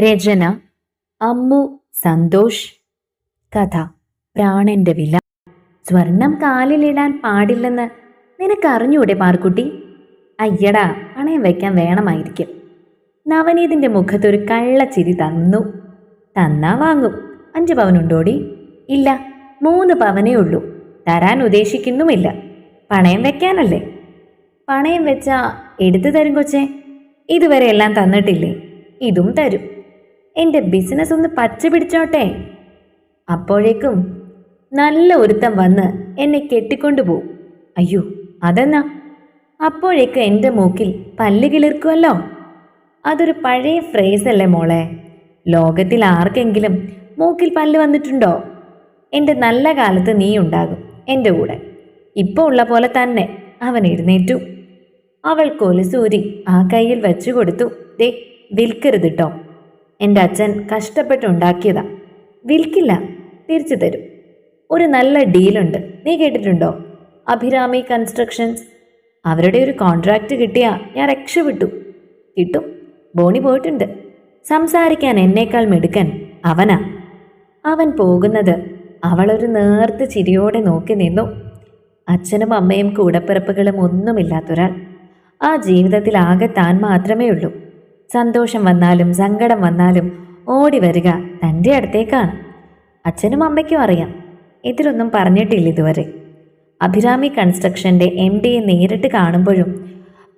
രചന അമ്മു സന്തോഷ്. കഥ പ്രാണന്റെ വില. സ്വർണം കാലിലിടാൻ പാടില്ലെന്ന് നിനക്കറിഞ്ഞൂടെ പാർക്കുട്ടി അയ്യടാ പണയം വയ്ക്കാൻ വേണമായിരിക്കും. നവനീതിന്റെ മുഖത്തൊരു കള്ളച്ചിരി തന്നു. തന്നാ വാങ്ങും. അഞ്ച് പവനുണ്ടോടി? ഇല്ല മൂന്ന് പവനേ ഉള്ളൂ. തരാൻ ഉദ്ദേശിക്കുന്നുമില്ല. പണയം വെക്കാനല്ലേ പണയം വെച്ചാ എടുത്തു തരും കൊച്ചേ. ഇതുവരെ എല്ലാം തന്നിട്ടില്ലേ? ഇതും തരും. എന്റെ ബിസിനസ് ഒന്ന് പച്ച പിടിച്ചോട്ടെ? അപ്പോഴേക്കും നല്ല ഒരുത്തം വന്ന് എന്നെ കെട്ടിക്കൊണ്ടുപോകും അയ്യോ അതെന്നാ? അപ്പോഴേക്ക് എന്റെ മൂക്കിൽ പല്ല് കിളിർക്കുമല്ലോ അതൊരു പഴയ ഫ്രേസ് അല്ലേ മോളെ? ലോകത്തിൽ ആർക്കെങ്കിലും മൂക്കിൽ പല്ല് വന്നിട്ടുണ്ടോ? എന്റെ നല്ല കാലത്ത് നീ ഉണ്ടാകും എന്റെ കൂടെ. ഇപ്പോൾ ഉള്ള പോലെ തന്നെ അവൻ എഴുന്നേറ്റു. അവൾ കൊലുസൂരി ആ കയ്യിൽ വെച്ചു കൊടുത്തു. ദേ വിൽക്കരുത് കേട്ടോ എന്റെ അച്ഛൻ കഷ്ടപ്പെട്ടുണ്ടാക്കിയതാ. വിൽക്കില്ല തിരിച്ചു തരും. ഒരു നല്ല ഡീലുണ്ട്. നീ കേട്ടിട്ടുണ്ടോ? അഭിരാമി കൺസ്ട്രക്ഷൻസ്. അവരുടെ ഒരു കോൺട്രാക്റ്റ് കിട്ടിയാ ഞാൻ രക്ഷപ്പെട്ടു. കിട്ടും. ബോണി പോയിട്ടുണ്ട്. സംസാരിക്കാൻ എന്നേക്കാൾ മിടുക്കൻ അവനാ. അവൻ പോകുന്നത് അവളൊരു നേർത്ത് ചിരിയോടെ നോക്കി നിന്നു. അച്ഛനും അമ്മയും കൂടപ്പിറപ്പുകളും ഒന്നുമില്ലാത്തൊരാൾ. ആ ജീവിതത്തിൽ ആകെ താൻ മാത്രമേ ഉള്ളൂ സന്തോഷം വന്നാലും സങ്കടം വന്നാലും ഓടി വരിക തന്റെ അടുത്തേക്കാണ്. അച്ഛനും അമ്മയ്ക്കും അറിയാം. ഇതിലൊന്നും പറഞ്ഞിട്ടില്ല ഇതുവരെ. അഭിരാമി കൺസ്ട്രക്ഷന്റെ എം ഡിയെ നേരിട്ട് കാണുമ്പോഴും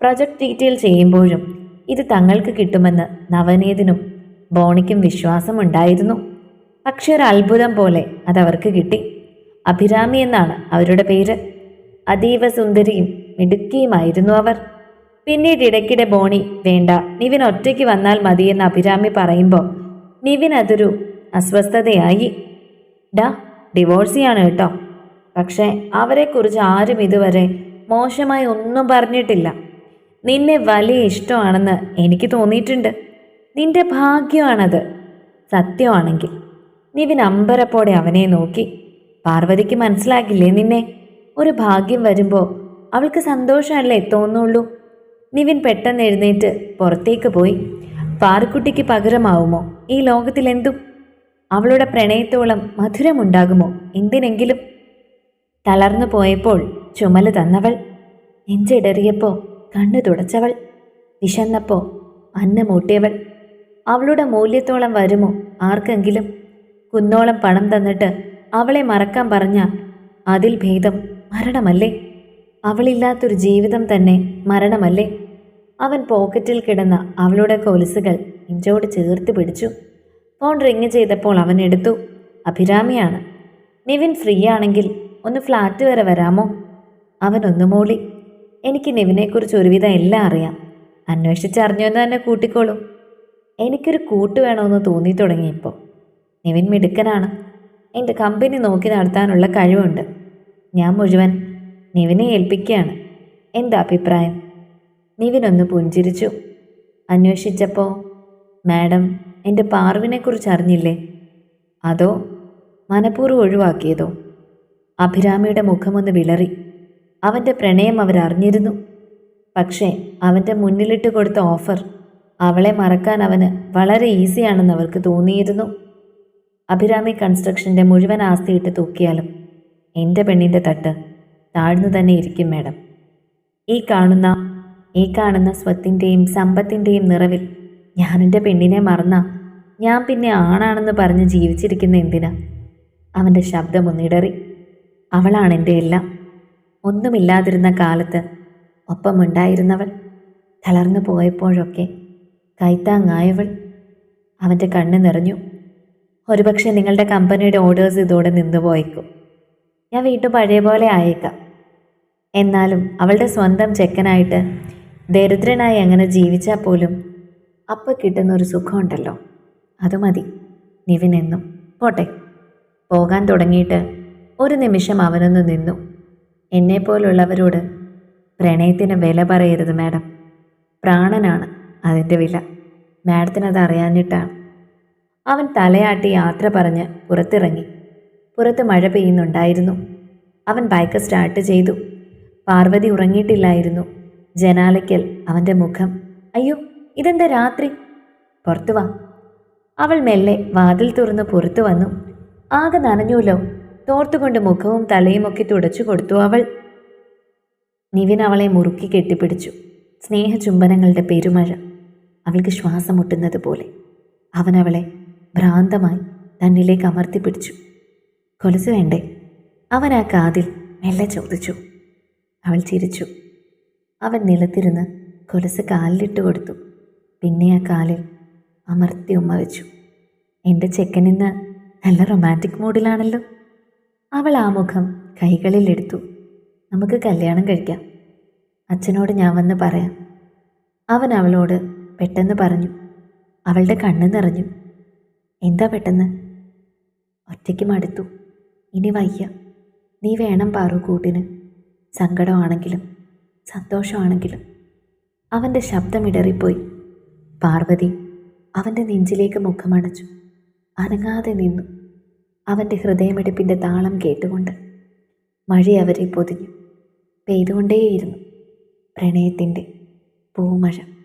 പ്രൊജക്ട് ഡീറ്റെയിൽ ചെയ്യുമ്പോഴും ഇത് തങ്ങൾക്ക് കിട്ടുമെന്ന് നവനീതിനും ബോണിക്കും വിശ്വാസമുണ്ടായിരുന്നു. പക്ഷെ ഒരു അത്ഭുതം പോലെ അതവർക്ക് കിട്ടി. അഭിരാമി എന്നാണ് അവരുടെ പേര്. അതീവ സുന്ദരിയും മിടുക്കിയുമായിരുന്നു അവർ. പിന്നീട് ഇടയ്ക്കിടെ ബോണി വേണ്ട നിവിൻ ഒറ്റയ്ക്ക് വന്നാൽ മതിയെന്ന് അഭിരാമി പറയുമ്പോൾ നിവിൻ അതൊരു അസ്വസ്ഥതയായി. ഡാ ഡിവോഴ്സ് ചെയ്യാണ് കേട്ടോ. പക്ഷേ അവരെക്കുറിച്ച് ആരും ഇതുവരെ മോശമായി ഒന്നും പറഞ്ഞിട്ടില്ല. നിന്നെ വലിയ ഇഷ്ടമാണെന്ന് എനിക്ക് തോന്നിയിട്ടുണ്ട്. നിന്റെ ഭാഗ്യമാണത്. സത്യമാണെങ്കിൽ. നിവിൻ അമ്പരപ്പോടെ അവനെ നോക്കി. പാർവതിക്ക് മനസ്സിലാക്കില്ലേ നിന്നെ? ഒരു ഭാഗ്യം വരുമ്പോൾ അവൾക്ക് സന്തോഷമല്ലേ തോന്നുള്ളൂ? നിവിൻ പെട്ടെന്ന് എഴുന്നേറ്റ് പുറത്തേക്ക് പോയി. പാറുക്കുട്ടിക്ക് പകരമാവുമോ? ഈ ലോകത്തിലെന്തും? അവളുടെ പ്രണയത്തോളം മധുരമുണ്ടാകുമോ? എന്തിനെങ്കിലും? തളർന്നു പോയപ്പോൾ ചുമല തന്നവൾ. നെഞ്ചിടറിയപ്പോൾ കണ്ണു തുടച്ചവൾ. വിശന്നപ്പോൾ അന്ന മൂട്ടിയവൾ അവളുടെ മൂല്യത്തോളം വരുമോ ആർക്കെങ്കിലും? കുന്നോളം പണം തന്നിട്ട് അവളെ മറക്കാൻ പറഞ്ഞാൽ അതിൽ ഭേദം മരണമല്ലേ? അവളില്ലാത്തൊരു ജീവിതം തന്നെ മരണമല്ലേ? അവൻ പോക്കറ്റിൽ കിടന്ന അവളുടെ കൊലുസുകൾ ഇഞ്ചോട് ചേർത്ത് പിടിച്ചു. ഫോൺ റിങ് ചെയ്തപ്പോൾ അവൻ എടുത്തു. അഭിരാമിയാണ്. നിവിൻ ഫ്രീ ആണെങ്കിൽ ഒന്ന് ഫ്ലാറ്റ് വരെ വരാമോ? അവൻ ഒന്ന് മൂളി. എനിക്ക് നിവിനെക്കുറിച്ച് ഒരുവിധം എല്ലാം അറിയാം. അന്വേഷിച്ചറിഞ്ഞു എന്ന് തന്നെ കൂട്ടിക്കോളൂ. എനിക്കൊരു കൂട്ട് വേണമെന്ന് തോന്നി തുടങ്ങിയപ്പോൾ. നിവിൻ മിടുക്കനാണ്. എന്റെ കമ്പനി നോക്കി നടത്താനുള്ള കഴിവുണ്ട്. ഞാൻ മുഴുവൻ നിവിനെ ഏൽപ്പിക്കുകയാണ്. എന്താ അഭിപ്രായം? നിവിനൊന്ന് പുഞ്ചിരിച്ചു. അന്വേഷിച്ചപ്പോൾ മാഡം എന്റെ പാർവിനെക്കുറിച്ച് അറിഞ്ഞില്ലേ? അതോ മനഃപൂർവം ഒഴിവാക്കിയതോ? അഭിരാമിയുടെ മുഖമൊന്ന് വിളറി. അവന്റെ പ്രണയം അവരറിഞ്ഞിരുന്നു. പക്ഷേ അവന്റെ മുന്നിലിട്ട് കൊടുത്ത ഓഫർ അവളെ മറക്കാൻ അവന് വളരെ ഈസിയാണെന്ന് അവർക്ക് തോന്നിയിരുന്നു. അഭിരാമി കൺസ്ട്രക്ഷന്റെ മുഴുവൻ ആസ്തിയിട്ട് തൂക്കിയാലും എന്റെ പെണ്ണിന്റെ തട്ട് താഴ്ന്നു തന്നെ ഇരിക്കും മാഡം. ഈ കാണുന്ന ഈ കാണുന്ന സ്വത്തിന്റെയും സമ്പത്തിന്റെയും നിറവിൽ ഞാൻ എന്റെ പെണ്ണിനെ മറന്ന ഞാൻ പിന്നെ ആണാണെന്ന് പറഞ്ഞ് ജീവിച്ചിരിക്കുന്ന എന്തിനാ? അവന്റെ ശബ്ദം ഒന്നിടറി അവളാണ് എന്റെ എല്ലാം. ഒന്നുമില്ലാതിരുന്ന കാലത്ത് ഒപ്പമുണ്ടായിരുന്നവൾ തളർന്നു പോയപ്പോഴൊക്കെ കൈത്താങ്ങായവൾ. അവന്റെ കണ്ണ് നിറഞ്ഞു. ഒരുപക്ഷെ നിങ്ങളുടെ കമ്പനിയുടെ ഓർഡേഴ്സ് ഇതോടെ നിന്നു പോയേക്കും ഞാൻ വീണ്ടും പഴയ പോലെ ആയേക്കാം. എന്നാലും അവളുടെ സ്വന്തം ചെക്കനായിട്ട് ദരിദ്രനായി അങ്ങനെ ജീവിച്ചാൽ പോലും അപ്പ കിട്ടുന്ന ഒരു സുഖമുണ്ടല്ലോ. അത് മതി. നിവിൻ എന്നും. പോട്ടെ. പോകാൻ തുടങ്ങിയിട്ട് ഒരു നിമിഷം അവനൊന്ന് നിന്നു. എന്നെപ്പോലുള്ളവരോട് പ്രണയത്തിന് വില പറയരുത് മാഡം. പ്രാണനാണ് അതിന്റെ വില. മാഡത്തിനത് അറിയാഞ്ഞിട്ടാണ് അവൻ തലയാട്ടി യാത്ര പറഞ്ഞ് പുറത്തിറങ്ങി. പുറത്ത് മഴ പെയ്യുന്നുണ്ടായിരുന്നു. അവൻ ബൈക്ക് സ്റ്റാർട്ട് ചെയ്തു. പാർവതി ഉറങ്ങിയിട്ടില്ലായിരുന്നു. ജനാലയ്ക്കൽ അവന്റെ മുഖം. അയ്യോ ഇതെന്താ രാത്രി? പുറത്തു വാ. അവൾ മെല്ലെ വാതിൽ തുറന്ന് പുറത്തു വന്നു. ആകെ നനഞ്ഞൂലോ? തോർത്തുകൊണ്ട് മുഖവും തലയും ഒക്കെ തുടച്ചു കൊടുത്തു അവൾ. നിവിൻ അവളെ മുറുക്കി കെട്ടിപ്പിടിച്ചു. സ്നേഹചുംബനങ്ങളുടെ പെരുമഴ. അവൾക്ക് ശ്വാസം മുട്ടുന്നത് പോലെ. അവൻ അവളെ ഭ്രാന്തമായി തന്നിലേക്ക് അമർത്തിപ്പിടിച്ചു. കൊലുസ് വേണ്ടേ? അവൻ ആ കാതിൽ മെല്ലെ ചോദിച്ചു. അവൾ ചിരിച്ചു. അവൻ നിലത്തിരുന്ന് കൊലുസ് കാലിലിട്ട് കൊടുത്തു. പിന്നെ ആ കാലിൽ അമർത്തി ഉമ്മ വെച്ചു. എന്റെ ചെക്കൻ ഇന്ന് നല്ല റൊമാന്റിക് മൂഡിലാണല്ലോ അവൾ ആ മുഖം കൈകളിലെടുത്തു നമുക്ക് കല്യാണം കഴിക്കാം. അച്ഛനോട് ഞാൻ വന്ന് പറയാം. അവൻ അവളോട് പെട്ടെന്ന് പറഞ്ഞു. അവളുടെ കണ്ണ് നിറഞ്ഞു. എന്താ പെട്ടെന്ന്? ഒറ്റയ്ക്ക് മടുത്തു. ഇനി വയ്യ. നീ വേണം പാറു കൂട്ടിന്. സങ്കടമാണെങ്കിലും സന്തോഷമാണെങ്കിലും. അവന്റെ ശബ്ദമിടറിപ്പോയി പാർവതി അവന്റെ നെഞ്ചിലേക്ക് മുഖമണച്ചു. അനങ്ങാതെ നിന്നു. അവന്റെ ഹൃദയമെടുപ്പിന്റെ താളം കേട്ടുകൊണ്ട് മഴ അവരെ പൊതിഞ്ഞു. പെയ്തുകൊണ്ടേയിരുന്നു പ്രണയത്തിന്റെ പൂമഴ.